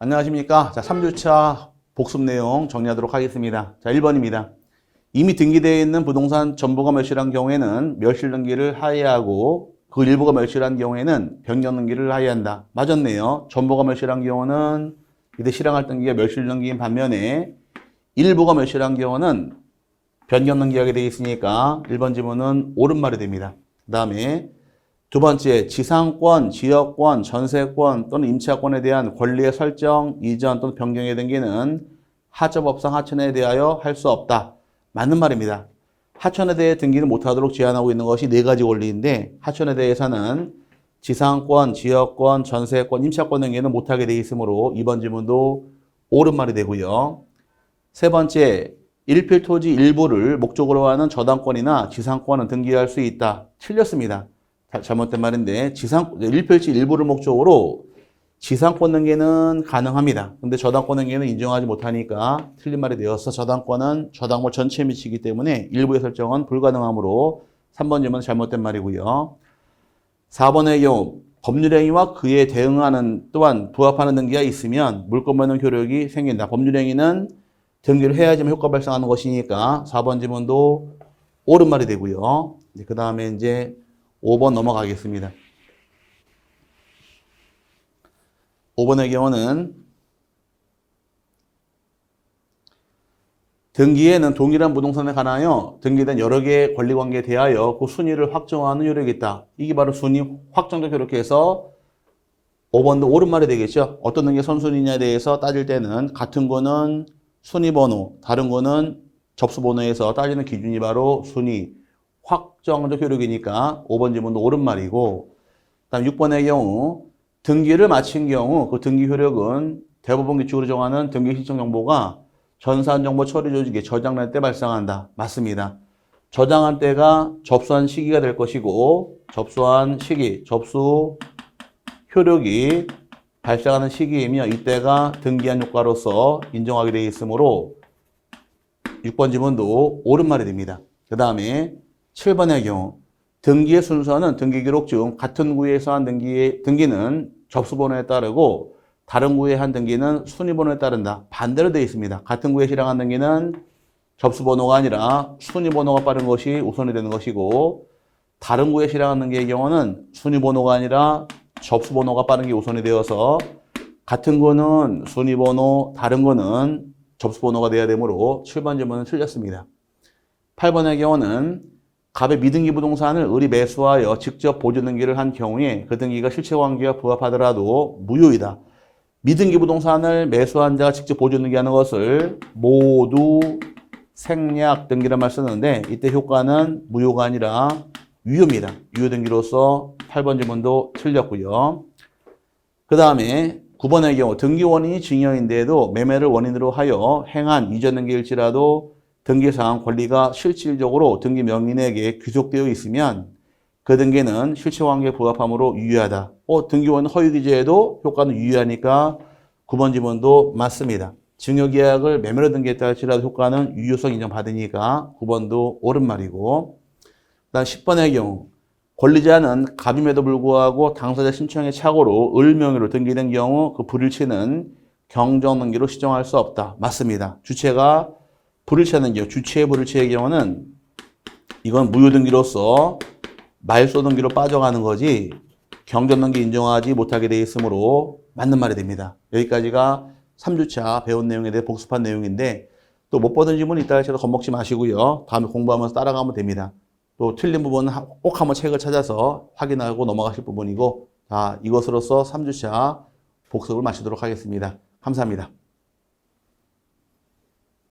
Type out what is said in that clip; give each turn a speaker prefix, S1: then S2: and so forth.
S1: 안녕하십니까. 자, 3주차 복습 내용 정리하도록 하겠습니다. 자, 1번입니다. 이미 등기되어 있는 부동산 전부가 멸실한 경우에는 멸실 등기를 하회하고 그 일부가 멸실한 경우에는 변경 등기를 하회한다. 맞았네요. 전부가 멸실한 경우는 이때 실행할 등기가 멸실 등기인 반면에 일부가 멸실한 경우는 변경 등기하게 되어 있으니까 1번 지문은 옳은 말이 됩니다. 그 다음에 두 번째, 지상권, 지역권, 전세권 또는 임차권에 대한 권리의 설정, 이전 또는 변경의 등기는 하점법상 하천에 대하여 할 수 없다. 맞는 말입니다. 하천에 대해 등기는 못하도록 제한하고 있는 것이 네 가지 권리인데 하천에 대해서는 지상권, 지역권, 전세권, 임차권 등기는 못하게 되어 있으므로 이번 지문도 옳은 말이 되고요. 세 번째, 일필 토지 일부를 목적으로 하는 저당권이나 지상권은 등기할 수 있다. 틀렸습니다. 자- 잘못된 말인데 지상 일필지 일부를 목적으로 지상권 등기는 가능합니다. 근데 저당권 등기는 인정하지 못하니까 틀린 말이 되어서 저당권은 저당물 전체에 미치기 때문에 일부의 설정은 불가능하므로 3번 질문은 잘못된 말이고요. 4번의 경우 법률행위와 그에 대응하는 또한 부합하는 등기가 있으면 물권받는 효력이 생긴다. 법률행위는 등기를 해야지만 효과 발생하는 것이니까 4번 지문도 옳은 말이 되고요. 그 다음에 이제 5번 넘어가겠습니다. 5번의 경우는 등기에는 동일한 부동산에 관하여 등기된 여러 개의 권리관계에 대하여 그 순위를 확정하는 효력이 있다. 이게 바로 순위 확정적 효력해서 5번도 옳은 말이 되겠죠. 어떤 등기 선순위냐에 대해서 따질 때는 같은 거는 순위 번호, 다른 거는 접수 번호에서 따지는 기준이 바로 순위 확정적 효력이니까 5번 지문도 옳은 말이고 그다음 6번의 경우 등기를 마친 경우 그 등기 효력은 대법원 규칙으로 정하는 등기 신청 정보가 전산 정보 처리 조직에 저장할 때 발생한다. 맞습니다. 저장한 때가 접수한 시기가 될 것이고 접수한 시기, 접수 효력이 발생하는 시기이며 이때가 등기한 효과로서 인정하게 되어 있으므로 6번 지문도 옳은 말이 됩니다. 그 다음에 7번의 경우 등기의 순서는 등기기록 중 같은 구에서 한 등기, 등기는 접수번호에 따르고 다른 구에 한 등기는 순위번호에 따른다. 반대로 되어 있습니다. 같은 구에 실행한 등기는 접수번호가 아니라 순위번호가 빠른 것이 우선이 되는 것이고 다른 구에 실행한 등기의 경우는 순위번호가 아니라 접수번호가 빠른 게 우선이 되어서 같은 거는 순위번호, 다른 거는 접수번호가 돼야 되므로 7번 질문은 틀렸습니다. 8번의 경우는 갑의 미등기 부동산을 을이 매수하여 직접 보조 등기를 한 경우에 그 등기가 실체 관계와 부합하더라도 무효이다. 미등기 부동산을 매수한 자가 직접 보조 등기하는 것을 모두 생략 등기란 말 쓰는데 이때 효과는 무효가 아니라 유효입니다. 유효 등기로서 8번 질문도 틀렸고요. 그 다음에 9번의 경우 등기 원인이 증여인데도 매매를 원인으로 하여 행한 이전 등기일지라도 등기 사항 권리가 실질적으로 등기 명인에게 귀속되어 있으면 그 등기는 실체관계에 부합함으로 유효하다. 어, 등기원 허위기재에도 효과는 유효하니까 9번 지문도 맞습니다. 증여계약을 매매로 등기했다 할지라도 효과는 유효성 인정받으니까 9번도 옳은 말이고 그다음 10번의 경우 권리자는 갑임에도 불구하고 당사자 신청의 착오로 을 명의로 등기된 경우 그 불일치는 경정 등기로 시정할 수 없다. 맞습니다. 주체가 불일치하는 경우, 주체의 불일치의 경우는 이건 무효 등기로서 말소 등기로 빠져가는 거지 경전 등기 인정하지 못하게 돼 있으므로 맞는 말이 됩니다. 여기까지가 3주차 배운 내용에 대해 복습한 내용인데 또못 받은 질문 있다 할지라도 겁먹지 마시고요. 다음에 공부하면서 따라가면 됩니다. 또 틀린 부분은 하- 꼭 한번 책을 찾아서 확인하고 넘어가실 부분이고 자, 이것으로서 3주차 복습을 마치도록 하겠습니다. 감사합니다.